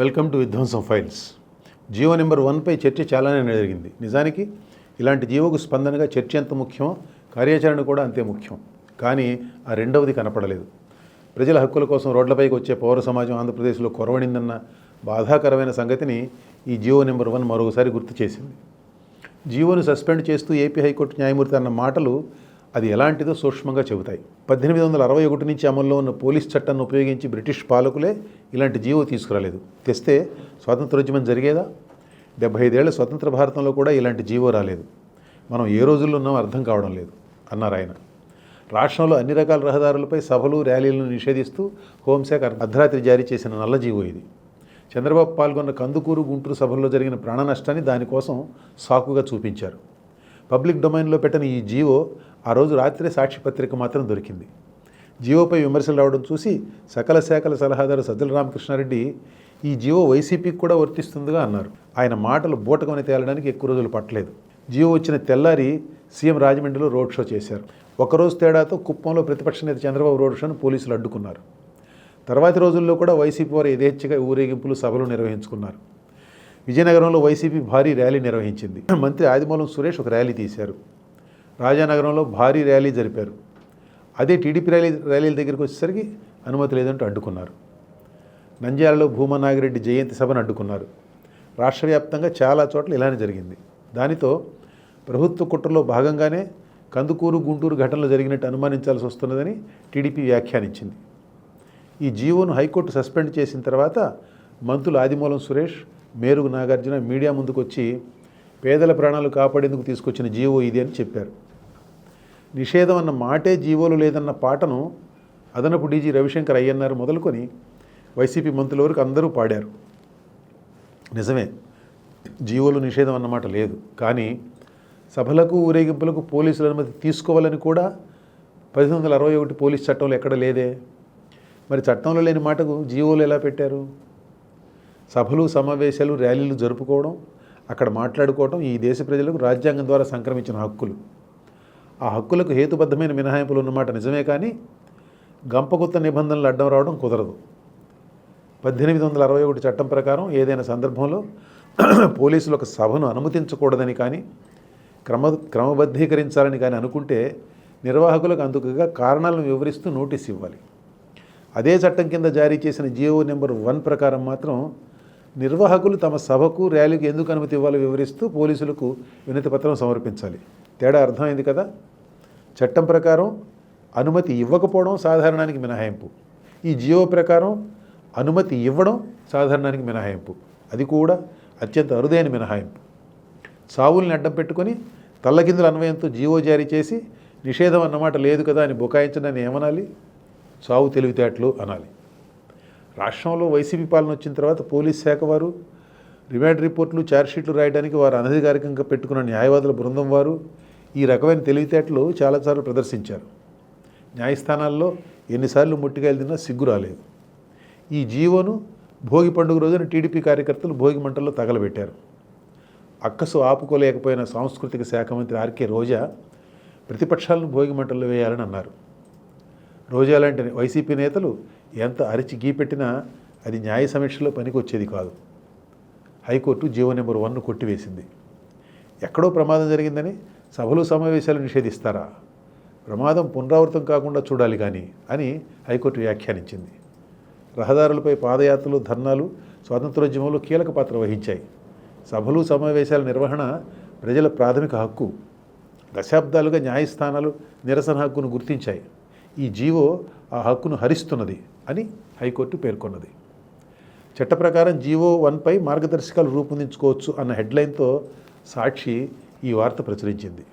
Welcome to విధ్వంసం files. Jio number వన్పై చర్చ చాలానే జరిగింది. నిజానికి ఇలాంటి జీవోకు స్పందనగా చర్చ ఎంత ముఖ్యమో కార్యాచరణ కూడా అంతే ముఖ్యం. కానీ ఆ రెండవది కనపడలేదు. ప్రజల హక్కుల కోసం రోడ్లపైకి వచ్చే పౌర సమాజం ఆంధ్రప్రదేశ్లో కొరవడిందన్న బాధాకరమైన సంగతిని ఈ జియో నెంబర్ వన్ మరొకసారి గుర్తు చేసింది. జియోను సస్పెండ్ చేస్తూ ఏపీ హైకోర్టు న్యాయమూర్తి అన్న మాటలు అది ఎలాంటిదో సూక్ష్మంగా చెబుతాయి. పద్దెనిమిది వందల అరవై ఒకటి నుంచి అమల్లో ఉన్న పోలీస్ చట్టాన్ని ఉపయోగించి బ్రిటిష్ పాలకులే ఇలాంటి జీవో తీసుకురాలేదు. తెస్తే స్వాతంత్రోద్యమం జరిగేదా? డెబ్బై ఐదేళ్ళ స్వతంత్ర భారతంలో కూడా ఇలాంటి జీవో రాలేదు. మనం ఏ రోజుల్లో ఉన్నామో అర్థం కావడం లేదు అన్నారు ఆయన. రాష్ట్రంలో అన్ని రకాల రహదారులపై సభలు ర్యాలీలను నిషేధిస్తూ హోంశాఖ అర్ధరాత్రి జారీ చేసిన నల్ల జీవో ఇది. చంద్రబాబు పాల్గొన్న కందుకూరు గుంటూరు సభల్లో జరిగిన ప్రాణ నష్టాన్ని దానికోసం సాకుగా చూపించారు. పబ్లిక్ డొమైన్లో పెట్టిన ఈ జీవో ఆ రోజు రాత్రి సాక్షి పత్రిక మాత్రం దొరికింది. జీవోపై విమర్శలు రావడం చూసి సకల శాఖల సలహాదారు సజ్జల రామకృష్ణారెడ్డి ఈ జీవో వైసీపీకి కూడా వర్తిస్తుందిగా అన్నారు. ఆయన మాటలు బూటకమని తేలడానికి ఎక్కువ రోజులు పట్టలేదు. జీవో వచ్చిన తెల్లారి సీఎం రాజమండ్రిలో రోడ్ షో చేశారు. ఒకరోజు తేడాతో కుప్పంలో ప్రతిపక్ష నేత చంద్రబాబు రోడ్ షోను పోలీసులు అడ్డుకున్నారు. తర్వాతి రోజుల్లో కూడా వైసీపీ వారు యథేచ్ఛగా ఊరేగింపులు సభలు నిర్వహించుకున్నారు. విజయనగరంలో వైసీపీ భారీ ర్యాలీ నిర్వహించింది. మంత్రి ఆదిమూలం సురేష్ ఒక ర్యాలీ తీశారు. రాజానగరంలో భారీ ర్యాలీ జరిపారు. అదే టీడీపీ ర్యాలీ ర్యాలీల దగ్గరికి వచ్చేసరికి అనుమతి లేదంటూ అడ్డుకున్నారు. నంద్యాలలో భూమా నాగిరెడ్డి జయంతి సభను అడ్డుకున్నారు. రాష్ట్ర వ్యాప్తంగా చాలా చోట్ల ఇలానే జరిగింది. దానితో ప్రభుత్వ కుట్రలో భాగంగానే కందుకూరు గుంటూరు ఘటనలు జరిగినట్టు అనుమానించాల్సి వస్తున్నదని టీడీపీ వ్యాఖ్యానించింది. ఈ జీవోను హైకోర్టు సస్పెండ్ చేసిన తర్వాత మంత్రులు ఆదిమూలం సురేష్ మేరుగు నాగార్జున మీడియా ముందుకు వచ్చి పేదల ప్రాణాలు కాపాడేందుకు తీసుకొచ్చిన జీవో ఇది అని చెప్పారు. నిషేధం అన్న మాటే జీవోలు లేదన్న పాటను అదనపు డీజీ రవిశంకర్ అయ్యన్నారు మొదలుకొని వైసీపీ మంత్రుల వరకు అందరూ పాడారు. నిజమే జీవోలు నిషేధం అన్నమాట లేదు. కానీ సభలకు ఊరేగింపులకు పోలీసుల అనుమతి తీసుకోవాలని కూడా పదిహేను వందల అరవై ఒకటి పోలీస్ చట్టంలో ఎక్కడ లేదే? మరి చట్టంలో లేని మాటకు జీవోలు ఎలా పెట్టారు? సభలు సమావేశాలు ర్యాలీలు జరుపుకోవడం అక్కడ మాట్లాడుకోవడం ఈ దేశ ప్రజలకు రాజ్యాంగం ద్వారా సంక్రమించిన హక్కులు. ఆ హక్కులకు హేతుబద్ధమైన మినహాయింపులు ఉన్నమాట నిజమే కానీ గంపగుత్త నిబంధనలు అడ్డం రావడం కుదరదు. పద్దెనిమిది వందల అరవై ఒకటి చట్టం ప్రకారం ఏదైనా సందర్భంలో పోలీసులు ఒక సభను అనుమతించకూడదని కానీ క్రమ క్రమబద్ధీకరించాలని కానీ అనుకుంటే నిర్వాహకులకు అందుకుగా కారణాలను వివరిస్తూ నోటీస్ ఇవ్వాలి. అదే చట్టం కింద జారీ చేసిన జియో నెంబర్ వన్ ప్రకారం మాత్రం నిర్వాహకులు తమ సభకు ర్యాలీకి ఎందుకు అనుమతి ఇవ్వాలో వివరిస్తూ పోలీసులకు వినతి పత్రం సమర్పించాలి. తేడా అర్థమైంది కదా? చట్టం ప్రకారం అనుమతి ఇవ్వకపోవడం సాధారణానికి మినహాయింపు. ఈ జియో ప్రకారం అనుమతి ఇవ్వడం సాధారణానికి మినహాయింపు. అది కూడా అత్యంత అరుదైన మినహాయింపు. సావుల్ని అడ్డం పెట్టుకొని తల్లకిందుల అన్వయంతో జీవో జారీ చేసి నిషేధం అన్నమాట లేదు కదా అని బుకాయించడాన్ని ఏమనాలి? సావు తెలివితేటలు అనాలి. రాష్ట్రంలో వైసీపీ పాలన వచ్చిన తర్వాత పోలీస్ శాఖ వారు రిమాండ్ రిపోర్ట్లు ఛార్జ్షీట్లు రాయడానికి వారు అనధికారికంగా పెట్టుకున్న న్యాయవాదుల బృందం వారు ఈ రకమైన తెలివితేటలు చాలాసార్లు ప్రదర్శించారు. న్యాయస్థానాల్లో ఎన్నిసార్లు ముట్టికాయలు తిన్నా సిగ్గు రాలేదు. ఈ జీవోను భోగి పండుగ రోజున టీడీపీ కార్యకర్తలు భోగి మంటల్లో తగలబెట్టారు. అక్కసు ఆపుకోలేకపోయిన సాంస్కృతిక శాఖ మంత్రి ఆర్కే రోజా ప్రతిపక్షాలను భోగి మంటల్లో వేయాలని అన్నారు. రోజా లాంటి వైసీపీ నేతలు ఎంత అరిచి గీపెట్టినా అది న్యాయ సమీక్షలో పనికి వచ్చేది కాదు. హైకోర్టు జీవో నెంబర్ వన్ను కొట్టివేసింది. ఎక్కడో ప్రమాదం జరిగిందని సభలు సమావేశాలు నిషేధిస్తారా? ప్రమాదం పునరావృతం కాకుండా చూడాలి కానీ అని హైకోర్టు వ్యాఖ్యానించింది. రహదారులపై పాదయాత్రలు ధర్నాలు స్వాతంత్రోద్యమంలో కీలక పాత్ర వహించాయి. సభలు సమావేశాల నిర్వహణ ప్రజల ప్రాథమిక హక్కు. దశాబ్దాలుగా న్యాయస్థానాలు నిరసన హక్కును గుర్తించాయి. ఈ జీవో ఆ హక్కును హరిస్తున్నది అని హైకోర్టు పేర్కొన్నది. చట్ట ప్రకారం జీవో వన్పై మార్గదర్శకాలు రూపొందించుకోవచ్చు అన్న హెడ్లైన్తో సాక్షి ఈ వార్త ప్రచురించింది.